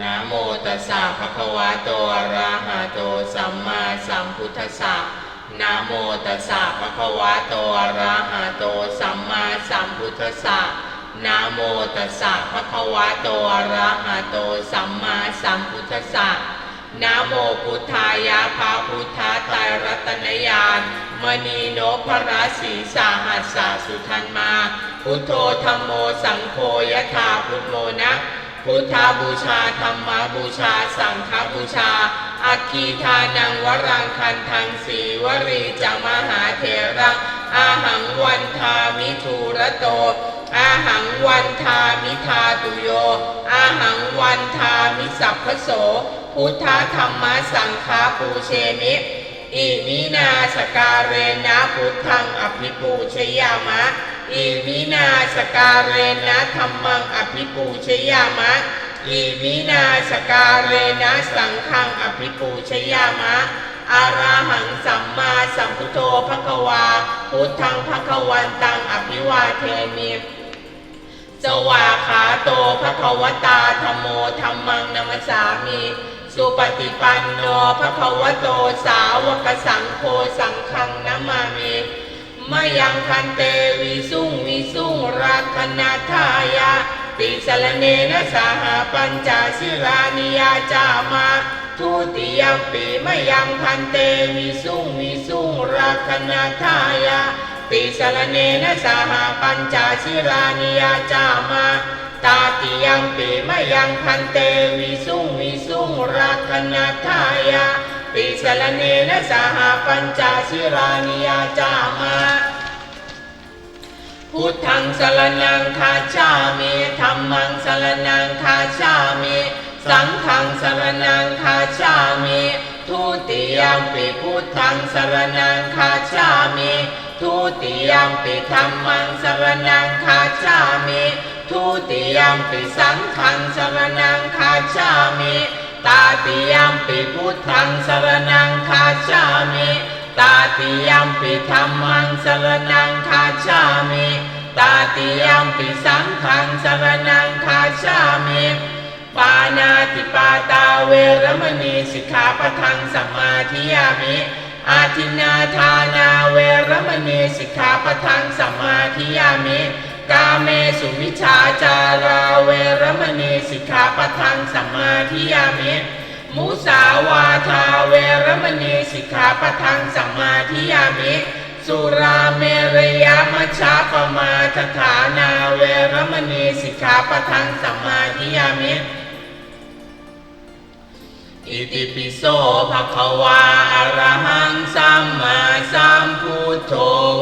นะโมตัสสะภะคะวะโตอะระหะโตสัมมาสัมพุทธัสสะนะโมตัสสะภะคะวะโตอะระหะโตสัมมาสัมพุทธัสสะนะโมตัสสะภะคะวะโตอะระหะโตสัมมาสัมพุทธัสสะนะโมพุทธายะภาพุทธาไตรรัตนญาณมณีโนภราสีสาหัสสะสุทันมา พุทโธธรรมโมสังโฆยะถาพุทโมนะ พุทธาบูชาธรรมบูชา สังฆบูชา อัคคีทานังวรังคันทังสีวรีจมหาเถระอาหังวันทามิทูระโตอาหังวันทามิทาตุโยอาหังวันทามิสัพพโส พุทธธรรมสังฆาปูเชมิอิมินาสการเรนะพุทธังอภิปูชยามะ อิมินาสการเรนะธรรมังอภิปูชยามะอิมินาสการเรนะสังฆังอภิปูชยามะอาราหังสัมมาสัมพุทโธภควา พุทธังภควันตังอภิวาเทมิสวาขาโตภควตาธรรมโมธรรมังนัมสสามิสุปฏิปันโนภควโตสาวกสังโฆสังฆังนามามิ มยังคันเตวิสุงวิสุงรักนาทายาติสลเนนะสหปัญจสิรานิยาจามาทุติยมปีมยังคันเตวิสุงวิสุงรักนาทายาติสรเนนะสหปัญจสิรานิยาจามาตาติยังปีมยังพันเตวิสุงวิสุงรักนาทายา ติสรเนนะสหปัญจสิรานิยาจามาพุทธังสรนังคาชามิธรรมังสรนังคาชามิสังฆังสรนังคาชามิทุติยมปิพุทธังสรนังคาชามิทุติยมปิธรรมังสรนังคาชามิทุติยมปิสังฆังสรนังคาชามิ ตาติยมปิพุทธังสรนังคาชามิตาติยัมปิธรรมังสรนังคาชามิตาติยัมปิสังฆังสรนังคาชามิปานาติปาตาเวรมณีสิกขาปะทังสัมมาทิยามิอาทินาทานาเวรมณีสิกขาปะทังสัมมาทิยามิ กาเมสุวิชาจาราเวรมณีสิกขาปทังสัมมาทิยามิมุสาวาทาเวรมณีสิกขาปทังสัมมาทิยามิ สุราเมรยามัชฌาปมาทฐานาเวรมณีสิกขาปทังสัมมาทิยามิ อิติปิโสภะคะวาอะระหังสัมมาสัมพุทโธ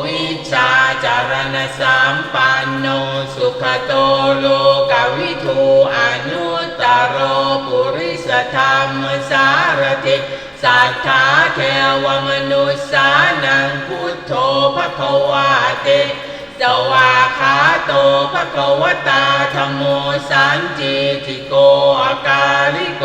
วิชาจารณสัมปันโนสุขโตโลกวิทูอนุตตโรปุริสธรรมสารติสัทธาเทวมนุษสานังพุทโธภะคะวาติสวาขาโตภะคะวตาธรรมโมสันจิติโกอาการิโก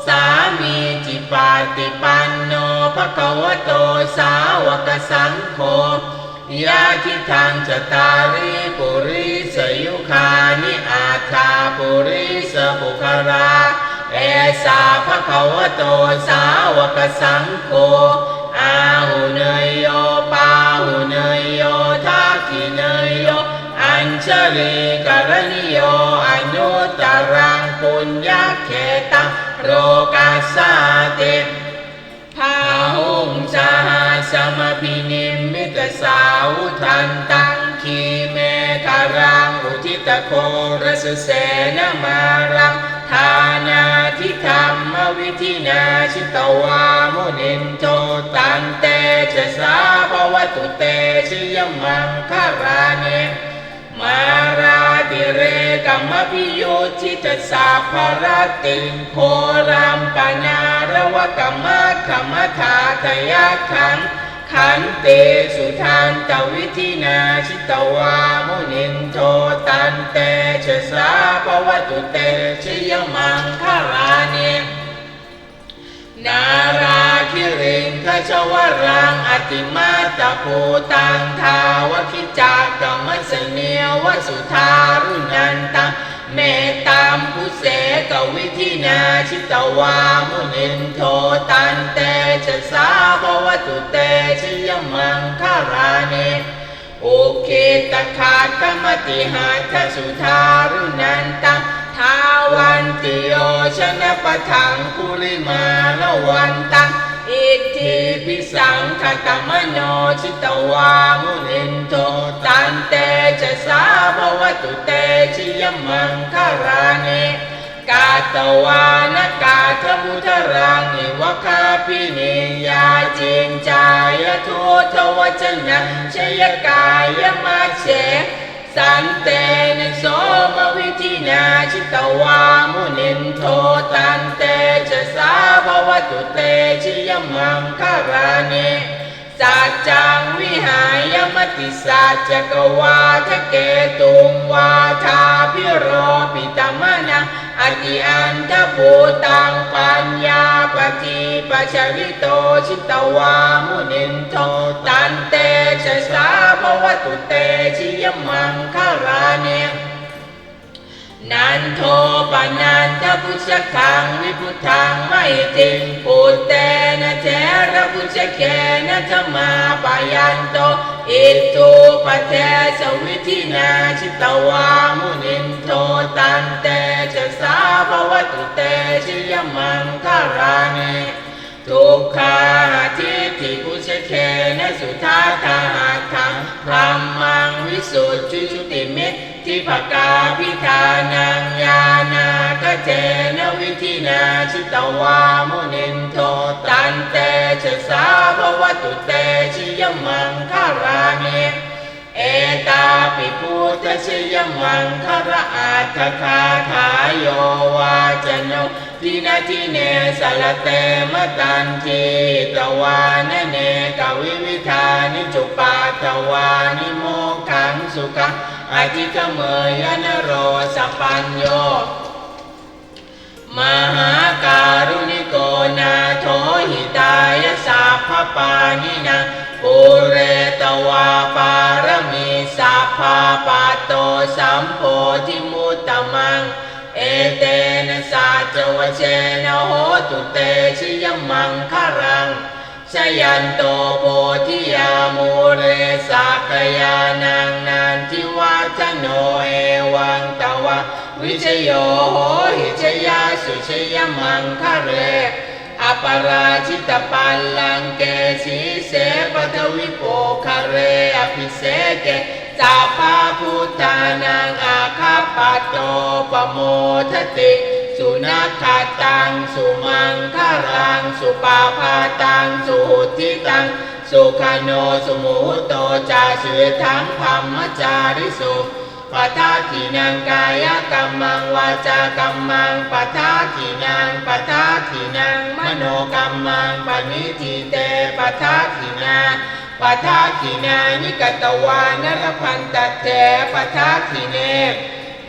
งเวทิตาโพวินยูหิเตสุปฏิปันโนภะคะวะโตสาวกสังโฆอุชุปฏิปันโนภะคะวะโตสาวกสังโฆยายปฏิปันโนภะคะวะโตสาวกสังโฆสามีจิปฏิปันโนภะคะวะโตสาวกสังโฆยาทิทังจตาริปุริสยุคานิอาคาปุริสบุคาราเอสาภะคะวะโตสาวกสังโฆอาหุเนยโยปาหุเนยโยทักขิเนยโยอัญชลีกรณิโยอนุตรังปุญญาเขตัง โรกาสาติพาหุงสหสมพินิมมิตสาวุทันตังคีเมคารังอุทิตโครสเสนมารังทานาทิธรรมวิธินาชิตวามุนินโทตันเตชะสาภวตุเตชยมังคาราเน มาราติเรกรรมพิยุทิตสาภรติโครัมปนาระวกรรมะขมถาตยะขัง ขันเตสุทานตวิธินาชิตวามุนินโทตันเตชะสาภวตุเตชยมังคาราเน นาราคิริงคชวรังอติมาตะภูตังทาวคิจากกรรมสเนียวสุธารุนันตังเมตตามพุเสกวิธินาชิตวามุนินโทตันเตชะสาภวตุเตชยมังคาราเนโอเคตคาตมติหาทสุธารุนันตัง วันติโยชนะปะทังคุลิมาละวันตังอิทธิพิสังคตมโนชิตวามุนินโทตันเตจะสาภวตุเตชิยมังคาราเนกาตวานกาทมุทรังอิวคาปินิยาจินจายทุทวจนะชยกายมัชเชสันเตนโส ตวามุนินโทตันเตจะสาภวตุเตชิยมังคาราเนสัจจังวิหายมติสัจจกวาทะเกตุงวาทาพิโรปิตมนะอติอันทภูตังปัญญาปฏิปัชริโตชิตวามุนินโทตันเตชะสาภวตุเตชิยมังคาราเน นันโทปนันทพุชคังวิพุทังไม่ติปุตเตนะเทระพุชเคนะธรรมาปายันโตอิตุปเทสวิธินาชิตวามุนินโทตันเตชะสาภวตุเตชิยมังคาราเนทุกขาทิฏฐิพุชเคนะสุทาทาทังพรหมังวิสุทธิชุติมิต ทิภกาพิธานังญาณากเจนวิธินาชิตวามุนินโทตันเตชะสาภวตุเตชิยมังคาราเนเอตาปิพุทธชยมังคาระอาทคาทายโยวาจโนทินาทิเนสลเตมตันทีตวานเนกวิวิธานิจุปาตวานิโมขังสุขัง อธิกเมยนโรสปัญโย มหาการุณิโกนาโถหิตายสัพพปานินาปุเรตวาปารมีสัพพาปาโตสัมโพธิมุตตมัง เอเตนะสัจวเชนะโหตุเตชิยมังคารัง ชยันโตโพธิยามูเรสักยานังนันทิวัฒโนเอวังตวะ วิชโยโหหิชยาสุชยมังคะเรอปราชิตปัลลังเกสีเสปทวิโปคะเรอภิเสเกสัพพะพุทธานังอาคาปโตปโมทติ สุนัขตัง สุมังคารัง สุปาพาตัง สุหุติตัง สุขโน สุมุโตจาสุทังธรรมจาริสุปัทาทินังกายกรรมังวาจากรรมังปัทาทินังปัทาทินังมโนกรรมังปณิทิเตปัทาทินาปัทาทินานิกตวานรพันตเตปทาทิเน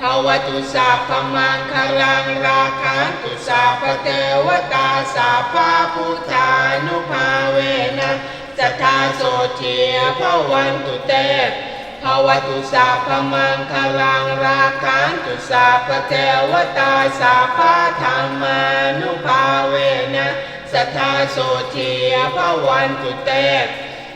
ภวตุสัพมังคลังราคันตุสัพเทวตาสัพพะพุทธานุภาเวนะสัทธาโสเทียภวันตุเตภวตุสัพมังคลังราคันตุสัพเทวตาสัพพะธรรมานุภาเวนะสัทธาโสเทียภวันตุเต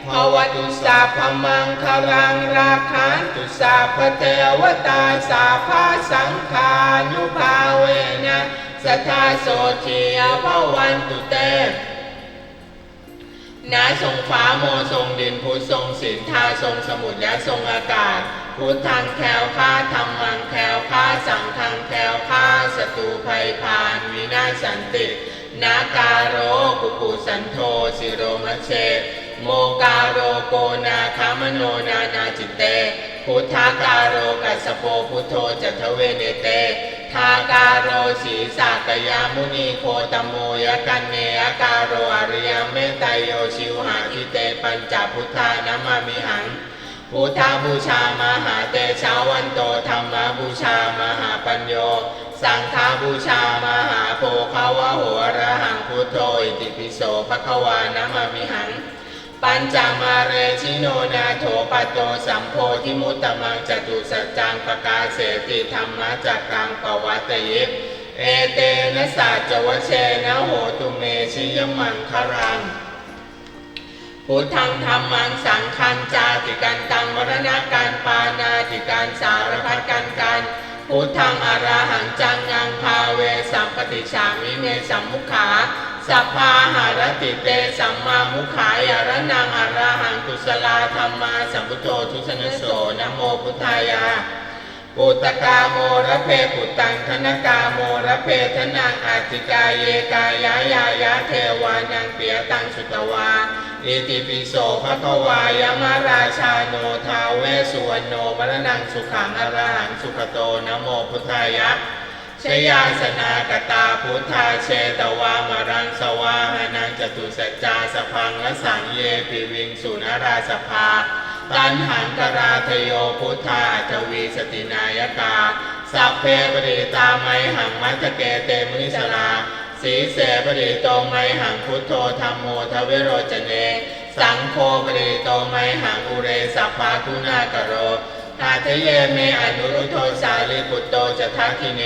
ภวตุสัพมังคลังราคันตุสัพเทวตาสัพพะสังฆานุภาเวนะสัทธาโสทียภวันตุเตนาทรงฟ้าโมทรงดินพุทธทรงสินทาทรงสมุทรและทรงอากาศพุทธังแคล้วคลาธรรมังแคล้วคลาสังฆังแคล้วคลาศัตรูภัยพานวินาศสันติ นาการโรกุกุสันโธสิโรมะเช โมกาโรโกนาคามโนนานาจิตเต พุทธาการโรกัสโปพุทโธจัตเวเนเต ทาการโรสีสากยามุนีโคตโมยกันเนยการโรอริยเมตไตโยชิวหาทิเตปัญจพุทธานามามิหังพุทธบูชามหาเตชาวันโตธรรมบูชามหาปัญโย สังฆบูชามหาโพคาวะหอะระหังพุทโธอิติปิโสภควานามามิหัง ปัญจมาเรชิโนนาโถปโตสัมโพธิมุตตมังจตุสัจจังปกาเสติธรรมะจักกังปวัตยิปเอเตนะสัจวเชนะโหตุเมชิยมังคารังพุทธังธรรมังสังฆังจาติกันตังวรณการปานาติการสารพัดกันกันพุทธังอาราหังจังงังพาเวสัมปติชามิเมสัมมุขา สัพพาหารติเตสัมมามุขายารนังอราหังกุศลาธรรมาสัมพุทโธทุสนโสนะโมพุทธายาปุตตกาโมระเพปุตตังธนกาโมระเพทนังอาติกาเยกายายายาเทวานังเปียตังสุตวาอิติปิโสภะควายมาราชาโนทาเวสุวรรณโนมรณังสุขังอรหังสุขโตนะโมพุทธายะ ชยาสนากตาพุทธาเชตวามรังสวาหานังจตุสัจจาสพังและสังเยปิวิงสุนราสภา ตันหังกราทโยพุทธาอัตวีสตินายกา สัพเพปริตาไมหังมัจเกเตมุนิสลาสีเสปริโตไมหังพุทโธธรรมโมทเวโรจเน สังโฆปริโตไมหังอุเรสัพพาคุณากโร หาทะเยเมอนุรุโทสาลีปุตโตจะทักขิเน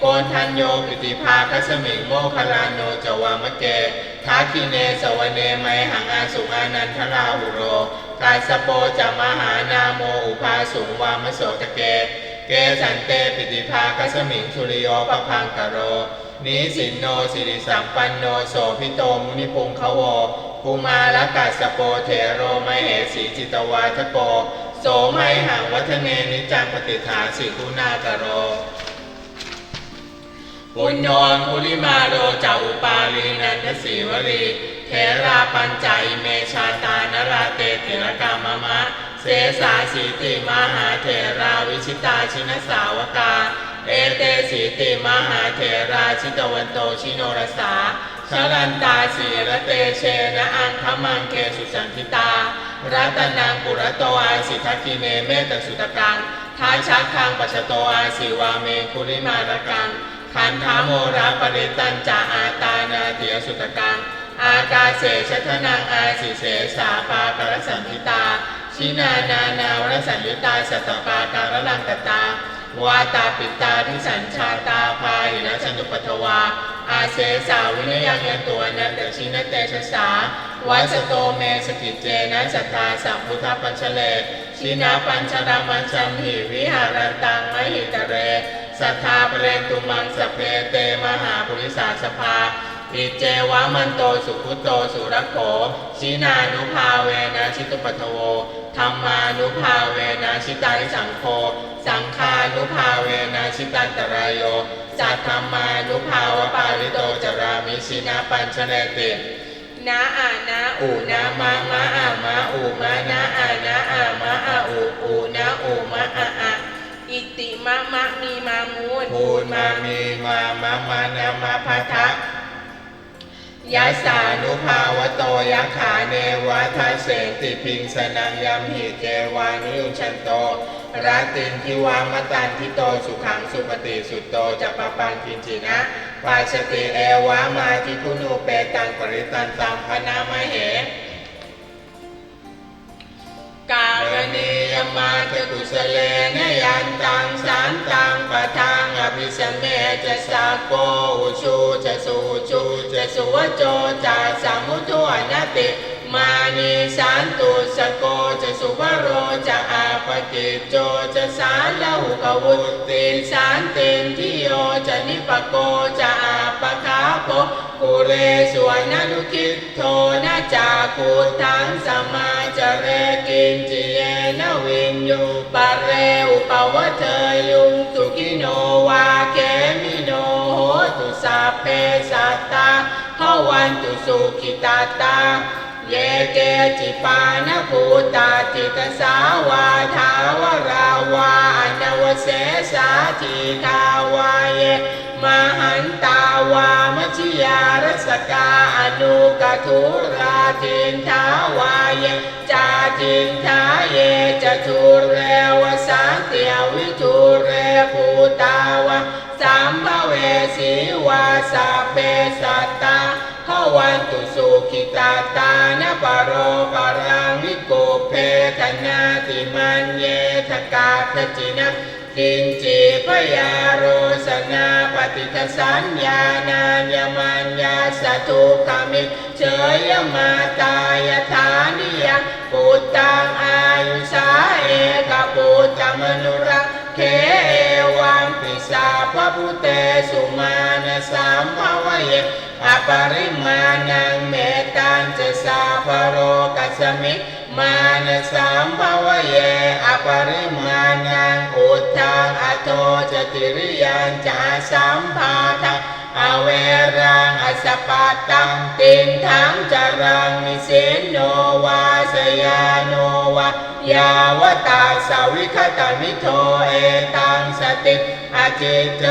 โกนทันโยปิติภาคัสมิงโมคลานโนจวามะเกทักขิเนสวเนไมหังอาสุอานันทราหุโรกาสโปจะมหานาโมอุปาสุงวามโสตเก เกสันเตปิติภาคัสมิงสุริโยปพังกโรนิสินโนสิริสัมปันโนโสพิโตมุนิพุงขโวภูมาลกัสโปเทโรไมเหสีจิตวาทโป โสไมหังวัฒเนนิจังปฏิฐานสิกุณากโรปุญโญมุลิมาโรจาอุปาลีนันทสีวลีเทราปัญจายเมชาตานราเตติรกามะมะ เสสาสีติมหาเทราวิชิตาชินสาวกา เอเตสีติมหาเทราชิตวันโตชิโนรสา ชลันตาสีระเตเชนะอังคมังเคสุสันทิตารัตนังปุระโตอาสิทักิเนเมตสุตกังท้าชักคังปัชโตอาสิวาเมคุริมารกังขันธาโมราปริตันจาอาตานาเตียสุตกัง อากาเสชทนังอาสิเสสาปาปรสันทิตา ชินานานาวรสัญยุตาสัตตปาการลังกตา วาตาปิตาทิสัญชาตาพาหินะชันตุปัทวา อาเสสาวินยังยันตัวนันเตชินเตชะสาวัสโตเมสกิจเจนะสัทธาสัมพุทธปัญชเล ชินาปัญชรามัญชัมหิวิหารันตังมหิตเร สัทธาเปรตุมังสเพเตมหาปุริสาสภา อิเจวะมันโตสุขุโตสุรโขชินานุภาเวนะชิตุปัทโวธรรมานุภาเวนะชิตาริสังโฆสังฆานุภาเวนะชิตันตรายโยสัทธรรมานุภาวะปาริโตจรามิชินาปัญชเนตินาอานาอูนามามาอามาอูมานาอานาอามาอาอูอูนาอูมาอาอาอิติมะมะมีมามูนพูนมามีมามามานามาพัทะ ยะสานุภาวโตยะขาเนวะทาเสติพิงสนังยัมหิเจวานิยุชันโตรัตินทิวามตันทิโตสุขังสุปฏิสุตโตจะปะปังกินจินะปาชติเอวามาทิคุนูเปตังปริตันตังพนามเห กามณียมาจตกุสเลนยันตังสันตังปะทังอภิสเมจะสาโกอุชูจะสูชูจะสุวโจจะสามุทุอนติ มานีสันตุสโกจะสุวโรจะอาปกิจโจจะสารละหุกวุติสันตินทิโยจะนิปโกจะอาปคาโปกุเรสวนนุคิตโทนะจากุทังสมาจะเรกินจิเยนวินยูปะเรอุปวเทยุงสุกิโนวาเกมิโนโหตุสัพเพสัตตาภวันตุสุขิตาตา เยเกจิปานภูตาจิตสาวาทาวราวาอนวเสสาจิกาวาเยมหันตาวามชิยารสกาอนุกทุราทินทาวาเยจาทินทาเยจทุเรวสันเตียวิทุเรภูตาวะ สัมภเวสีวาสาเปสัตตาภวันตุสุขิตาตานะปโรปรังวิโกเพทนาติมันเยทกาทจินะกินจีพยาโรสนาปฏิทสัญญานานยมันยาสตุกามิเฉยมาตายฐานิยปุตตังอายุสาเอกปุตตมนุรัก เทวังปิสาพระพุเตสุมาณสามภวเยอปริมาณังเมตันจะสาพโรกัสมิมานสามภวเยอปริมาณังอุทธังอโตจติริยันจาสัมภาทัง อเวรังอสปัตตังตินทังจารังนิเสนโนวาสยาโนวายาวตาสาวิคตามิโทเอตังสติอาจิเต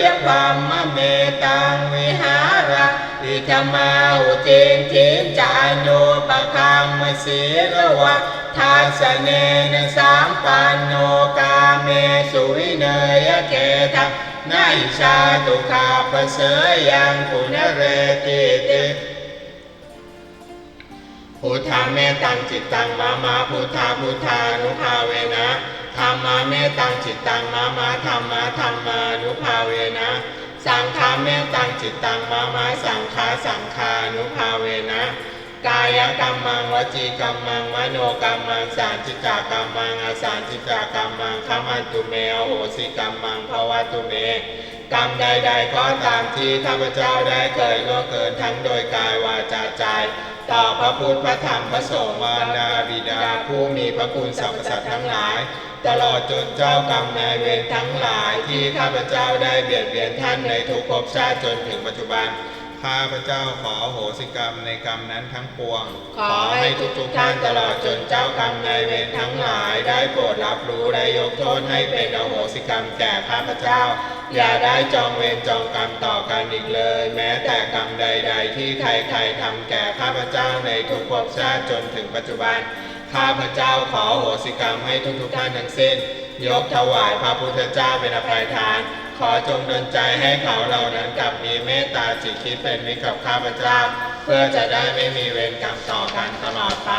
ยปัมมะเมตังวิหาระอิธมาอุตินทินจานุปคัมมสีระวะทัสเนนสามปันโนกาเมสุวิเนยเกทัง นาอิชาตุคาปเสยยังปุณเรติติพุทธาเมตังจิตตังมามาพุทธาพุทธานุภาเวนะธรรมาเมตังจิตตังมามาธรรมาธรรมานุภาเวนะ สังฆาเมตังจิตตังมามาสังฆาสังฆานุภาเวนะ กายกรรมังวจีกรรมังมโนกรรมังสารจิกากรรมังอสารจิกากรรมังขมันตุเมโหสิกรรมังภวตุเมกรรมใดๆก็ตามที่ข้าพเจ้าได้เคยล่วงเกินทั้งโดยกายวาจาใจต่อพระพุทธพระธรรมพระสงฆ์มารดาบิดาผู้มีพระคุณสรรพสัตว์ทั้งหลาย ตลอดจนเจ้ากรรมนายเวรทั้งหลายที่ข้าพเจ้าได้เบียดเบียนท่านในทุกภพชาติจนถึงปัจจุบัน ข้าพระเจ้าขอโหสิกรรมในกรรมนั้นทั้งปวง ขอให้ทุกๆท่านตลอดจนเจ้ากรรมนายเวรทั้งหลาย ได้โปรดรับรู้และยกโทษให้เป็นอโหสิกรรมแก่ข้าพเจ้า อย่าได้จองเวรจองกรรมต่อกันอีกเลย แม้แต่กรรมใด ๆ ที่ใครๆทำแก่ข้าพเจ้าในทุกภพชาติจนถึงปัจจุบัน ข้าพเจ้าขออโหสิกรรมให้ทุกๆท่านทั้งสิ้น ยกถวายพระพุทธเจ้าเป็นอภัยทาน ขอจงดลใจให้เขาเหล่านั้นกลับมีเมตตาจิตคิดเป็นมิตรกับข้าพเจ้า เพื่อจะได้ไม่มีเวรกรรมต่อกันตลอดไป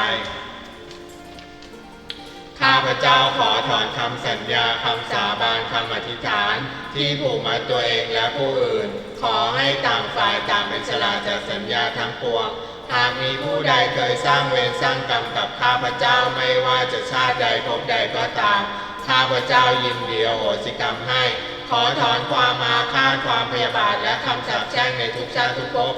ข้าพเจ้าขอถอนคำสัญญาคำสาบานคำอธิษฐาน ที่ผูกมัดตัวเองและผู้อื่น ขอให้ต่างฝ่ายต่างเป็นฉลาดจากสัญญาทั้งปวงหากมีผู้ใดเคยสร้างเวรสร้างกรรมกับข้าพเจ้าไม่ว่าจะชาติใดภพใดก็ตาม ข้าพเจ้ายินดีโหสิกรรมให้ ขอถอนความมาฆาตความพยาบาทและคำสาปแช่งในทุกชาติทุกภพ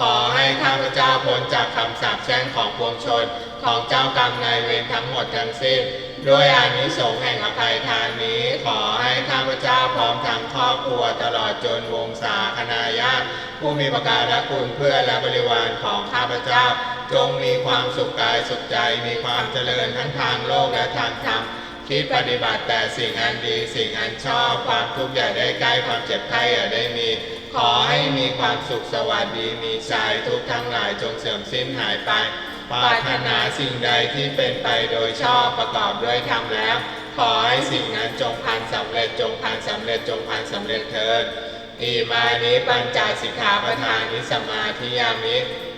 ขอให้ข้าพเจ้าพ้นจากคำสาปแช่งของปวงชน ของเจ้ากรรมนายเวรทั้งหมดทั้งสิ้น ด้วยอานิสงส์แห่งอภัยทานนี้ ขอให้ข้าพเจ้าพร้อมทั้งครอบครัวตลอดจนวงศาคณาญาติผู้มีประการคุณเพื่อและบริวารของข้าพเจ้า จงมีความสุขกายสุขใจมีความเจริญทั้งทางโลกและทางธรรม คิดปฏิบัติแต่สิ่งอันดีสิ่งอันชอบความทุกข์อย่าได้ใกล้ความเจ็บไข้อย่าได้มี ขอให้มีความสุขสวัสดีมีชัยทุกทั้งหลายจงเสื่อมสิ้นหายไปปรารถนาสิ่งใดที่เป็นไปโดยชอบประกอบด้วยธรรมแล้ว ขอให้สิ่งนั้นจงพันสำเร็จจงพันสำเร็จจงพันสำเร็จเถิดอิมานิปัญจสิกขาปทานิสมาธิยามิ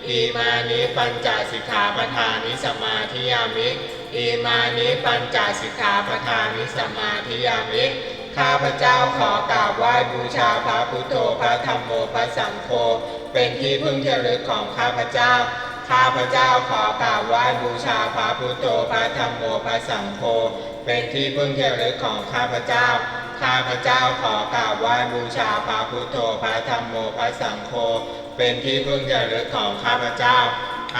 อิมานิปัญจสิกขาปทานิสมาธิยามิ อิมานิปัญจสิกขาปทานิสมาธิยามิข้าพเจ้าขอกราบไหว้บูชาพระพุทโธพระธรรมโมพระสังโฆเป็นที่พึ่งที่ระลึกของข้าพเจ้า ข้าพเจ้าขอกราบไหว้บูชาพระพุทโธพระธรรมโมพระสังโฆเป็นที่พึ่งที่ระลึกของข้าพเจ้า ข้าพเจ้าขอกราบไหว้บูชาพระพุทโธพระธรรมโมพระสังโฆเป็นที่พึ่งที่ระลึกของข้าพเจ้า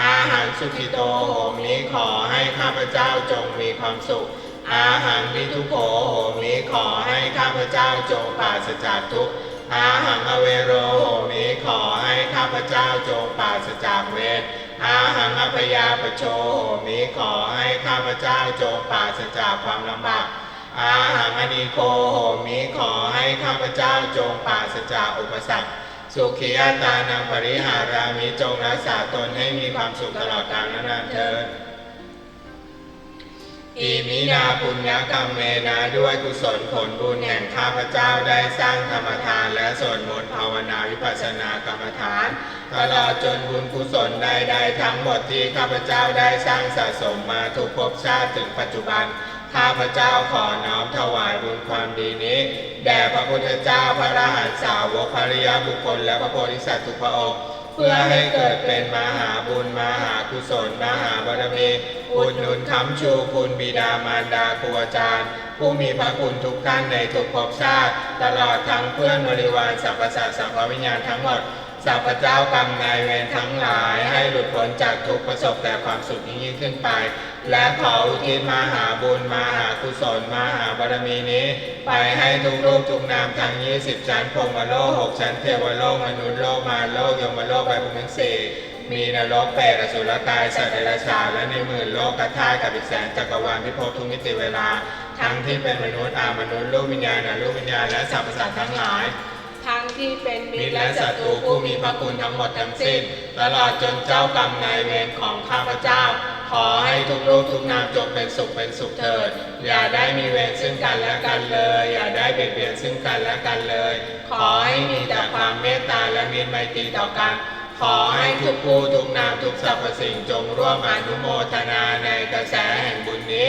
อาหารสุขิโตโหมนี้ขอให้ข้าพเจ้าจงมีความสุข อาหารมิทุโขโหมนี้ขอให้ข้าพเจ้าจงปราศจากทุกข์อาหังอเวโรโหมนี้ขอให้ข้าพเจ้าจงปราศจากเวรอาหังอภยาปโชโหมิขอให้ข้าพเจ้าจงปราศจากความลำบากอาหังอนิโคโหมิขอให้ข้าพเจ้าจงปราศจากอุปสรรค สุขียตานังปริหารามิจงรักษาตนให้มีความสุขตลอดกาลนานเทินอิมินาปุญญกรรมเมนะด้วยกุศลผลบุญแห่งข้าพเจ้าได้สร้างธรรมทานและสวดมนต์ภาวนาวิปัสสนากรรมฐาน ตลอดจนบุญกุศลใดๆทั้งหมดที่ข้าพเจ้าได้สร้างสะสมมาทุกภพชาติถึงปัจจุบัน ข้าพเจ้าขอน้อมถวายบุญความดีนี้ แด่พระพุทธเจ้าพระอรหันตสาวกภริยาบุคคล และพระโพธิสัตว์ทุกพระองค์เพื่อให้เกิดเป็นมหาบุญมหากุศลมหาบารมีอุดหนุนคำชูคุณบิดามารดาครูอาจารย์ ผู้มีพระคุณทุกท่านในทุกภพชาติ ตลอดทั้งเพื่อนบริวารสรรพสัตว์สัมภวิญญาณทั้งหมด สัพพเจ้ากรรมนายเวรทั้งหลาย ให้หลุดพ้นจากทุกประสบแต่ความสุขยิ่งขึ้นไป และขออุทิศมหาบุญมหากุศลมหาบารมีนี้ ไปให้ทุกรูปทุกนามทั้ง20ชั้นพรมโลกหกชั้นเทวโลกมนุษย์โลกมารโลกยมโลกไปภูมิทั้งสี่มีนรกเปรตอสุรกายสัตว์เดรัจฉานและในหมื่นโลกกธาตุกับอีกแสนจักรวาลพิภพทุกมิติเวลา ทั้งที่เป็นมนุษย์อามนุษย์ลูกวิญญาณอรูปวิญญาณและสรรพสัตว์ทั้งหลาย ทั้งที่เป็นมิมิตตรรและและศัศัตตรูรูผู้ผู้มีมีพพระระคุคุณณทั้ทั้งงหหมมดดทั้ทั้งงสิ้สิ้นน ตลอดจนเจ้ากรรมนายเวรของข้าพเจ้า ขอให้ทุกรูปทุกนามจงเป็นสุขเป็นสุขเถิด อย่าได้มีเวรซึ่งกันและกันเลย อย่าได้เบียดเบียนซึ่งกันและกันเลย ขอให้มีแต่ความเมตตาและมีไมตรีต่อกัน ขอให้ทุกผู้ทุกนามทุกสรรพสิ่งจงร่วมอนุโมทนาในกระแสแห่งบุญนี้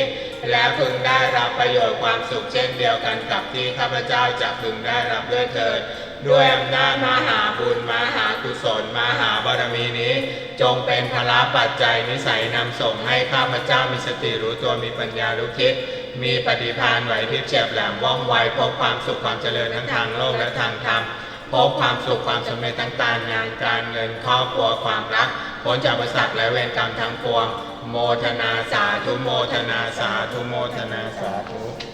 และพึงได้รับประโยชน์ความสุขเช่นเดียวกันกับที่ข้าพเจ้าจะพึงได้รับด้วยเถิด ด้วยอำนาจมหาบุญมหากุศลมหาบารมีนี้ จงเป็นพละปัจจัยนิสัยนำส่งให้ข้าพเจ้ามีสติรู้ตัวมีปัญญารู้คิด มีปฏิภาณไหวพริบเฉียบแหลมว่องไวพบความสุขความเจริญทั้งทางโลกและทางธรรมพบความสุขความสำเร็จทั้งการงานการเงินครอบครัวความรักพ้นจากอุปสรรคและเวรกรรมทั้งปวง โมทนาสาธุโมทนาสาธุโมทนาสาธุ